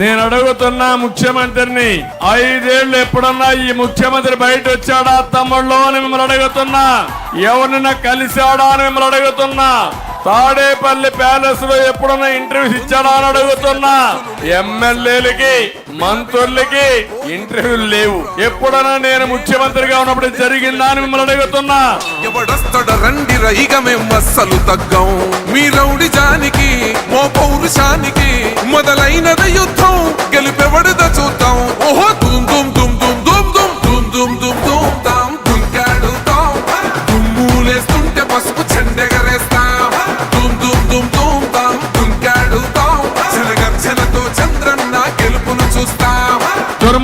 నేను అడుగుతున్నా ముఖ్యమంత్రిని ఐదేళ్ళు ఎప్పుడన్నా ఈ ముఖ్యమంత్రి బయట వచ్చాడా తమ్ముళ్ళు అని మిమ్మల్ని అడుగుతున్నా. ఎవరినైనా కలిశాడా అని మిమ్మల్ని అడుగుతున్నా. తాడేపల్లి ప్యాలెస్లో ఎప్పుడన్నా ఇంటర్వ్యూస్ ఇచ్చాడా అని అడుగుతున్నా. ఎమ్మెల్యేలకి మంత్రులకి ఇంటర్వ్యూలు లేవు. ఎప్పుడన్నా నేను ముఖ్యమంత్రిగా ఉన్నప్పుడు జరిగిందా అని మిమ్మల్ని అడుగుతున్నా. ఎవడొస్తడ రండి రైగ మేము అస్సలు తగ్గం. మీ రౌడి జానికి మో పౌరుషానికి మొదలు விடுதலை.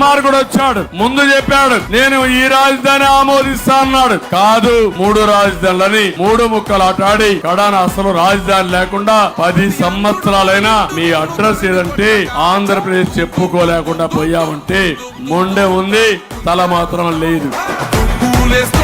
దుర్మార్గుడు వచ్చాడు. ముందు చెప్పాడు నేను ఈ రాజధాని ఆమోదిస్తా అన్నాడు. కాదు మూడు రాజధానులని మూడు ముక్కలు ఆటాడి కడాన అసలు రాజధాని లేకుండా పది సంవత్సరాలైనా మీ అడ్రస్ ఏదంటే ఆంధ్రప్రదేశ్ చెప్పుకోలేకుండా పోయామంటే మొండె ఉంది తల మాత్రం లేదు. దుమ్ములేస్తూ